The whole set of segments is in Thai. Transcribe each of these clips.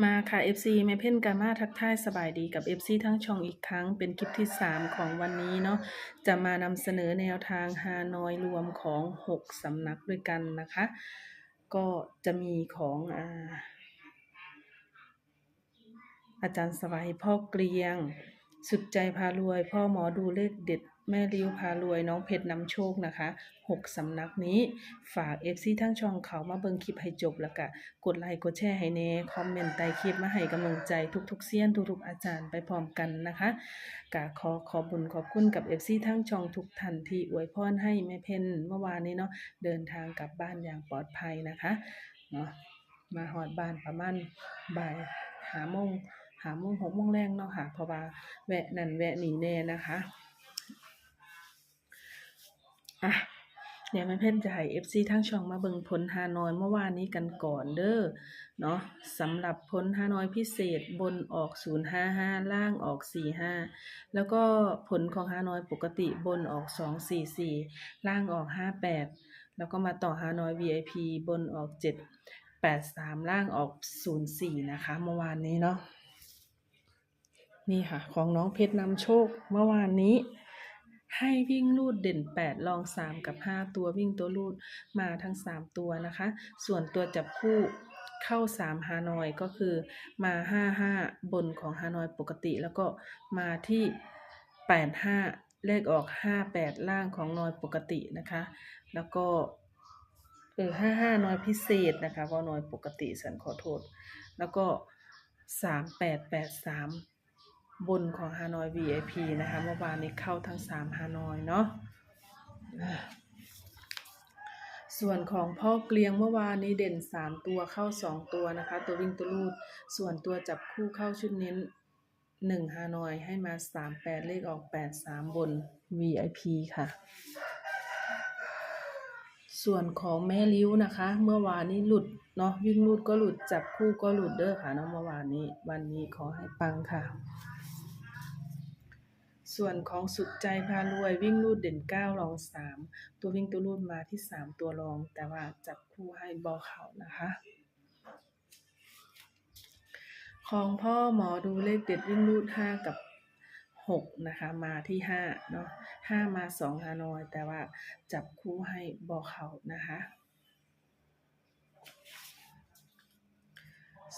มาค่ะ FC แม่เพ่นกามาทักทายสบายดีกับ FC ทั้งช่องอีกครั้งเป็นคลิปที่ 3 ของวันนี้เนาะจะมานำเสนอแนวทางฮานอยรวมของ 6สำนักด้วยกันนะคะ ก็จะมีของอาอาจารย์สวัยพ่อเกลียง สุดใจพารวย พ่อหมอดูเลขเด็ดแม่ริ้วพารวยน้องเพชรนำโชคนะคะหกสำนักนี้ฝาก FC ทั้งช่องเขามาเบิ่งคลิปให้จบแล้วก็กดไลค์กดแชร์ให้แน่คอมเมนต์ใต้คลิปมาให้กำลังใจทุกๆเซียนทุกๆอาจารย์ไปพร้อมกันนะคะกะขอขอบุญขอบคุณกับ FC ทั้งช่องทุกท่านที่อวยพรให้แม่เพนเมื่อวานนี้เนาะเดินทางกลับบ้านอย่างปลอดภัยนะคะเนาะมาหอดบ้านประมาณบ่ายหาโมง หาโมงหกโมงแรงเนาะค่ะ เพราะว่าแวะนั่นแวะนี่แน่นะคะอะเดี๋ยวแม่เพ่นจะให้ FC ทั้งช่องมาเบิ่งผลฮานอยเมื่อวานนี้กันก่อนเด้อเนาะสำหรับผลฮานอยพิเศษบนออก 055 ล่างออก 45 แล้วก็ผลของฮานอยปกติบนออก 244 ล่างออก 58 แล้วก็มาต่อฮานอย VIP บนออก 783 ล่างออก 04 นะคะ เมื่อวานนี้เนาะ นี่ค่ะ ของน้องเพชรนำโชคเมื่อวานนี้ ให้วิ่งลูดเด่น 8 ลอง 3 กับ 5 ตัววิ่งตัวลูดมาทั้ง 3 ตัวนะคะ ส่วนตัวจับคู่เข้า 3 ฮานอยก็คือมา 55 บนของฮานอยปกติ แล้วก็มาที่ 85 เลขออก 58 ล่างของนอยปกตินะคะ แล้วก็เออ55นอยพิเศษนะคะเพราะนอยปกติสันขอโทษ แล้วก็3883 บนของฮานอย VIP นะคะเมื่อวานนี้เข้าทั้ง3ฮานอยเนาะส่วนของพ่อเกลียงเมื่อวานนี้เด่น3ตัวเข้า2ตัวนะคะ ตัววิ่งตัวลูด ส่วนตัวจับคู่เข้าชุดเน้น1ฮานอยให้มา3 8เลขออก8 3บน VIP ค่ะ ส่วนของแม่ลิ้วนะคะ เมื่อวานนี้หลุดเนาะวิ่งลูดก็หลุดจับคู่ก็หลุดเด้อค่ะเนาะเมื่อวานนี้วันนี้ขอให้ปังค่ะ ส่วนของสุดใจพารวยวิ่งลูดเด่นเก้ารองสามตัววิ่งตัวลูดมาที่สามตัวรอง แต่ว่าจับคู่ให้บอเขานะคะ ของพ่อหมอดูเลขเด็ดวิ่งลูดห้ากับหกนะคะมาที่ห้าเนาะห้ามาสองฮานอย แต่ว่าจับคู่ให้บอเขานะคะ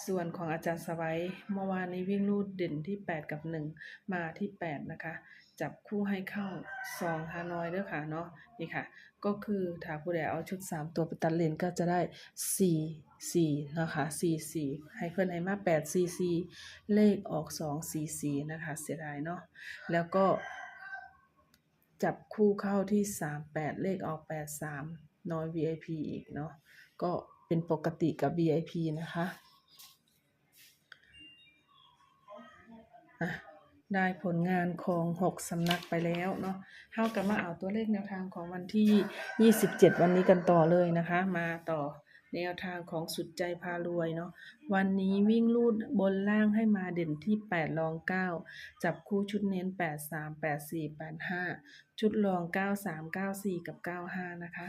ส่วนของอาจารย์สวัยเมื่อวานนี้วิ่งลูดเด่นที่ 8 กับ 1 มาที่ 8 นะคะ จับคู่ให้เข้า2ฮานอยด้อค่ะเนาะนี่ค่ะ ก็คือถ้าผู้ใดเอาชุด 3 ตัวไปตัดเลนก็จะได้ 4 4นะคะ4 4ให้เพื่อนให้มา8 4 4เลขออก 2 4 4นะคะ เสียดายเนาะแล้วก็ จับคู่เข้าที่ 3 8 เลขออก 8 3น้อย VIP อีกเนาะก็เป็นปกติกับ VIP นะคะ อะ ได้ผลงานของหกสำนักไปแล้วเนาะเท่ากับมาเอาตัวเลขแนวทางของวันที่ 27 วันนี้กันต่อเลยนะคะ มาต่อแนวทางของสุดใจพารวยเนาะวันนี้วิ่งลูดบนล่างให้มาเด่นที่ 8 รอง 9 จับคู่ชุดเน้น 8 3 8 4 8 5 ชุดรอง 9 3 9 4 กับ 95 นะคะ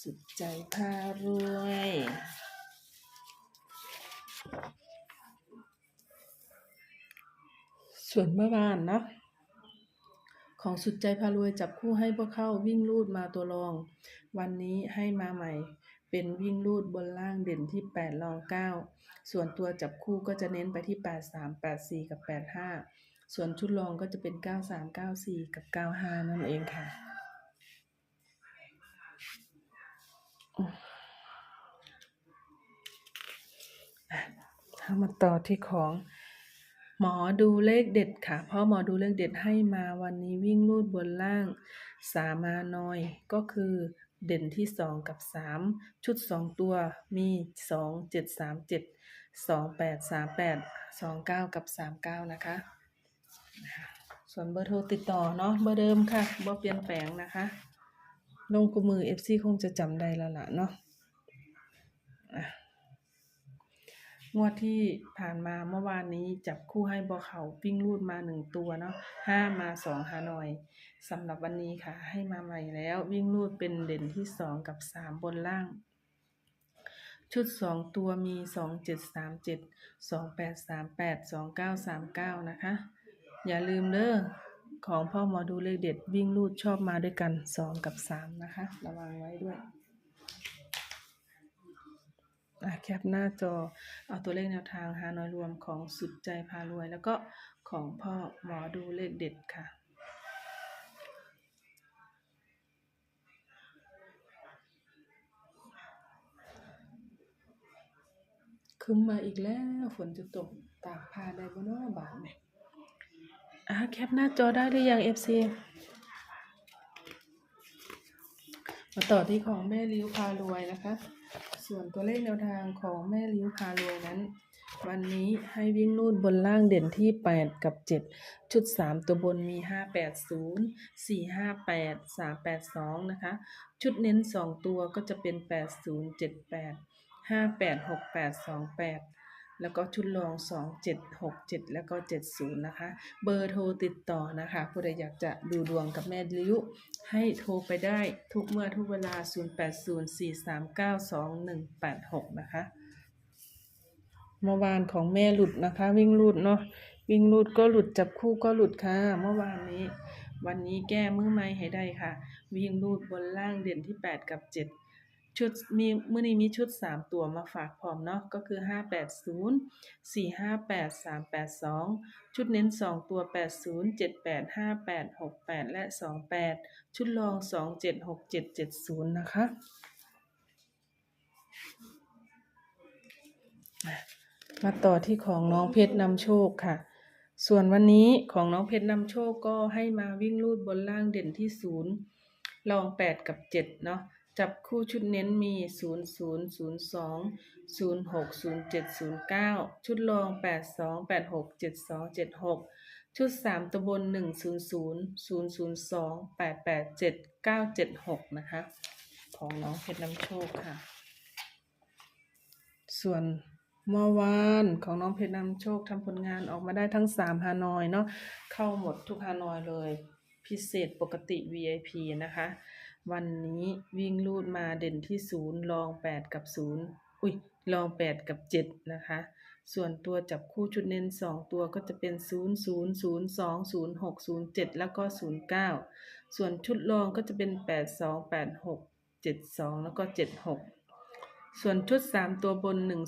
สุดใจพารวย ส่วนเมื่อวานเนาะของสุดใจพารวยจับคู่ให้พวกเข้าวิ่งลูดมาตัวรอง วันนี้ให้มาใหม่ เป็นวิ่งลูดบนล่างเด่นที่ 8 รอง 9 ส่วนตัวจับคู่ก็จะเน้นไปที่ 8 3 8 4 กับ 8 5 ส่วนชุดรองก็จะเป็น 9 3 9 4 กับ 95 นั่นเองค่ะเอามาต่อที่ของ หมอดูเลขเด็ดค่ะ เพราะหมอดูเลขเด็ดให้มาวันนี้วิ่งลูดบนล่างสามมาน้อยก็คือเด่นที่สองกับสามชุดสองตัวมีสองเจ็ดสามเจ็ดสองแปดสามแปดสองเก้ากับสามเก้านะคะ ส่วนเบอร์โทรติดต่อเนาะเบอร์เดิมค่ะบ่เปลี่ยนแปลงนะคะ ลงกูมือ FC คงจะจำได้แล้วล่ะเนาะ งวดที่ผ่านมาเมื่อวานนี้จับคู่ให้บอเขาวิ่งรูดมาหนึ่งตัวเนาะห้ามาสองฮานอยสำหรับวันนี้ค่ะ ให้มาใหม่แล้ววิ่งรูดเป็นเด่นที่สองกับสามบนล่าง ชุดสองตัวมีสองเจ็ดสามเจ็ดสองแปดสามแปดสองเก้าสามเก้านะคะ อย่าลืมเด้อของพ่อหมอดูเลขเด็ดวิ่งลูดชอบมาด้วยกันสองกับสามนะคะ ระวังไว้ด้วย แคปหน้าจอเอาตัวเลขแนวทางหาน้อยรวมของสุดใจพารวย แล้วก็ของพ่อหมอดูเลขเด็ดค่ะ คึมมาอีกแล้วฝนจะตกตากผ้าได้บ่เนาะบาดเนี่ยอะแคปหน้าจอได้หรือยัง FC มาต่อที่ของแม่ลิ้วพารวยนะคะ ส่วนตัวเลขแนวทางของแม่ลิ้วพารวยนั้น วันนี้ให้วิ่งนูดบนล่างเด่นที่ 8 กับ 7 ชุด 3 ตัวบนมี 580 458 382 นะคะ ชุดเน้น 2 ตัวก็จะเป็น 8078 5 8 6 8 2 8 แล้วก็ชุดรองสองเจ็ดหกเจ็ดแล้วก็เจ็ดศูนย์นะคะ เบอร์โทรติดต่อนะคะ ผู้ใดอยากจะดูดวงกับแม่ลิ้ว ให้โทรไปได้ทุกเมื่อทุกเวลา 0 8 0 4 3 9 2 1 8 6 นะคะเมื่อวานของแม่หลุดนะคะ วิ่งหลุดเนาะวิ่งหลุดก็หลุดจับคู่ก็หลุดค่ะ เมื่อวานนี้ วันนี้แก้มือไม้ให้ได้ค่ะ วิ่งหลุดบนล่างเด่นที่ 8 กับ 7 ชุดมีมื่อนี้มีชุด 3 ตัวมาฝากพร้อมเนาะก็คือ 580 458 382 ชุดเน้น 2 ตัว 80 78 58 68 และ 28 ชุดรอง 27 67 70 นะคะมาต่อที่ของน้องเพชรนำโชคค่ะ ส่วนวันนี้ของน้องเพชรนำโชคก็ให้มาวิ่งลูดบนล่างเด่นที่ศูนย์ลองแปดกับเจ็ดเนาะ จับคู่ชุดเน้นมีศูนย์ศูนย์ศูนย์สองศูนย์หกศูนย์เจ็ดศูนย์เก้าชุดรองแปดสองแปดหกเจ็ดสองเจ็ดหกชุดสามตัวบนหนึ่งศูนย์ศูนย์ศูนย์ศูนย์สองแปดแปดเจ็ดเก้าเจ็ดหกนะคะ ของน้องเพชรนำโชคค่ะ ส่วนเมื่อวานของน้องเพชรนำโชคทำผลงานออกมาได้ทั้งสามฮานอยเนาะเข้าหมดทุกฮานอยเลย พิเศษปกติ VIP นะคะ วันนี้วิ่งลูดมาเด่นที่ศูนย์ลองแปดกับศูนย์อุ้ยลองแปดกับเจ็ดนะคะ ส่วนตัวจับคู่ชุดเน้นสองตัวก็จะเป็นศูนย์ศูนย์ศูนย์สองศูนย์หกศูนย์เจ็ดแล้วก็ศูนย์เก้าส่วนชุดรองก็จะเป็นแปดสองแปดหกเจ็ดสองแล้วก็เจ็ดหกส่วนชุด 3 ตัวบน 1 0 0 0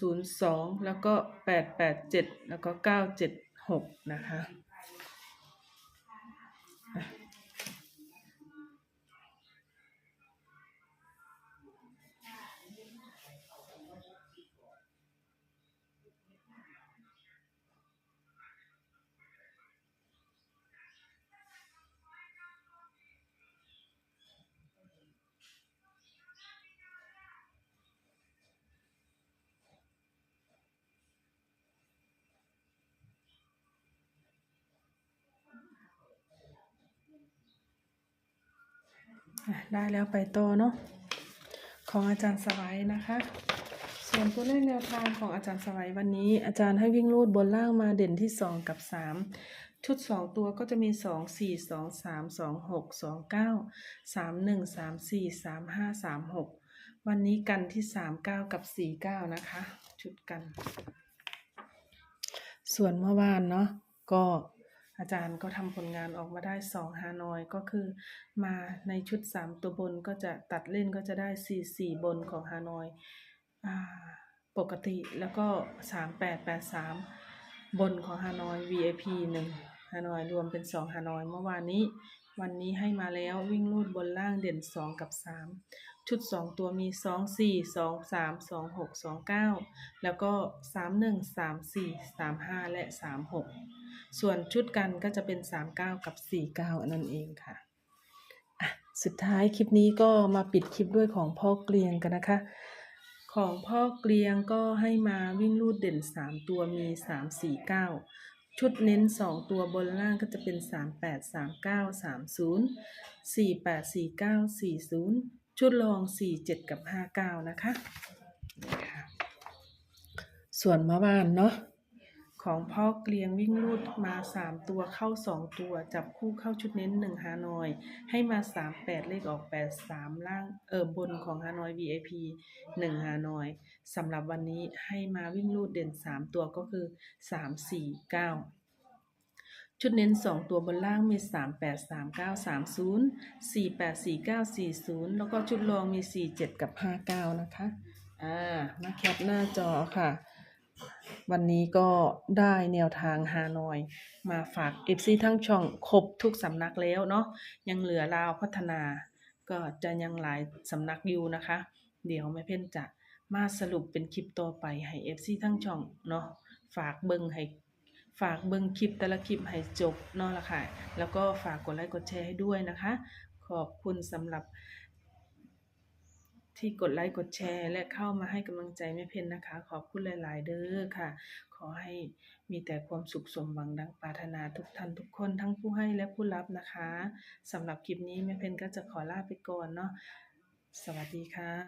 0 2 แล้วก็ 8 8 7 แล้วก็ 9 7 6 นะคะ ได้แล้วไปโตเนาะของอาจารย์สไวัยนะคะ ส่วนตัวเลขแนวทางของอาจารย์สไวัยวันนี้ อาจารย์ให้วิ่งรูดบนล่างมาเด่นที่ 2 กับ 3 ชุด 2 ตัวก็จะมี 2 4 2 3 2 6 2 9 3 1 3 4 3 5 3 6 วันนี้กันที่ 3 9 กับ 4 9 นะคะ ชุดกัน ส่วนเมื่อวานเนาะก็ อาจารย์ก็ทำผลงานออกมาได้สองฮานอยก็คือมาในชุด3ตัวบนก็จะตัดเล่นก็จะได้4 4บนของฮานอยปกติแล้วก็3883บนของฮานอย VIP 1ฮานอยรวมเป็น2ฮานอยเมื่อวานนี้ วันนี้ให้มาแล้ววิ่งลูดบนล่างเด่น2กับ3 ชุด 2 ตัวมี 2 4 2 3 2 6 2 9 แล้วก็ 3 1 3 4 3 5 และ 3 6 ส่วนชุดกันก็จะเป็น 39 กับ 49 นั่นเองค่ะอะ สุดท้ายคลิปนี้ก็มาปิดคลิปด้วยของพ่อเกลียงกันนะคะ ของพ่อเกลียงก็ให้มาวิ่งลูดเด่น 3 ตัวมี 3 4 9ชุดเน้น 2 ตัวบนล่างก็จะเป็น 38 39 30 48 49 40 ชุดรอง 47 กับ 59 นะคะนี่ค่ะส่วนมื่อวานเนาะของพ่อเกลียงวิ่งรูดมาสามตัวเข้าสองตัว จับคู่เข้าชุดเน้นหนึ่งฮานอย ให้มาสามแปดเลขออกแปดสามล่างเออบนของฮานอย VIP หนึ่งฮานอยสำหรับวันนี้ให้มาวิ่งรูดเด่นสามตัวก็คือสามสี่เก้า ชุดเน้นสองตัวบนล่างมีสามแปดสามเก้าสามศูนย์สี่แปดสี่เก้าสี่ศูนย์แล้วก็ชุดรองมีสี่เจ็ดกับห้าเก้านะคะ อ่ามาแคปหน้าจอค่ะ วันนี้ก็ได้แนวทางฮานอย มาฝาก FC ทั้งช่องครบทุกสำนักแล้วเนาะ ยังเหลือลาวพัฒนา ก็จะยังหลายสำนักอยู่นะคะ เดี๋ยวแม่เพ่นจะมาสรุปเป็นคลิปต่อไปให้ FC ทั้งช่องเนาะ ฝากเบิงให้ ฝากเบิงคลิปแต่ละคลิปให้จบเนาะละค่ะ แล้วก็ฝากกดไลค์กดแชร์ให้ด้วยนะคะ ขอบคุณสำหรับ ที่กดไลค์กดแชร์ และเข้ามาให้กำลังใจแม่เพนนะคะ ขอบคุณหลาย ๆ เด้อค่ะ ขอให้มีแต่ความสุขสมหวังดังปรารถนาทุกท่านทุกคนทั้งผู้ให้และผู้รับนะคะสำหรับคลิปนี้แม่เพนก็จะขอลาไปก่อนเนาะสวัสดีค่ะ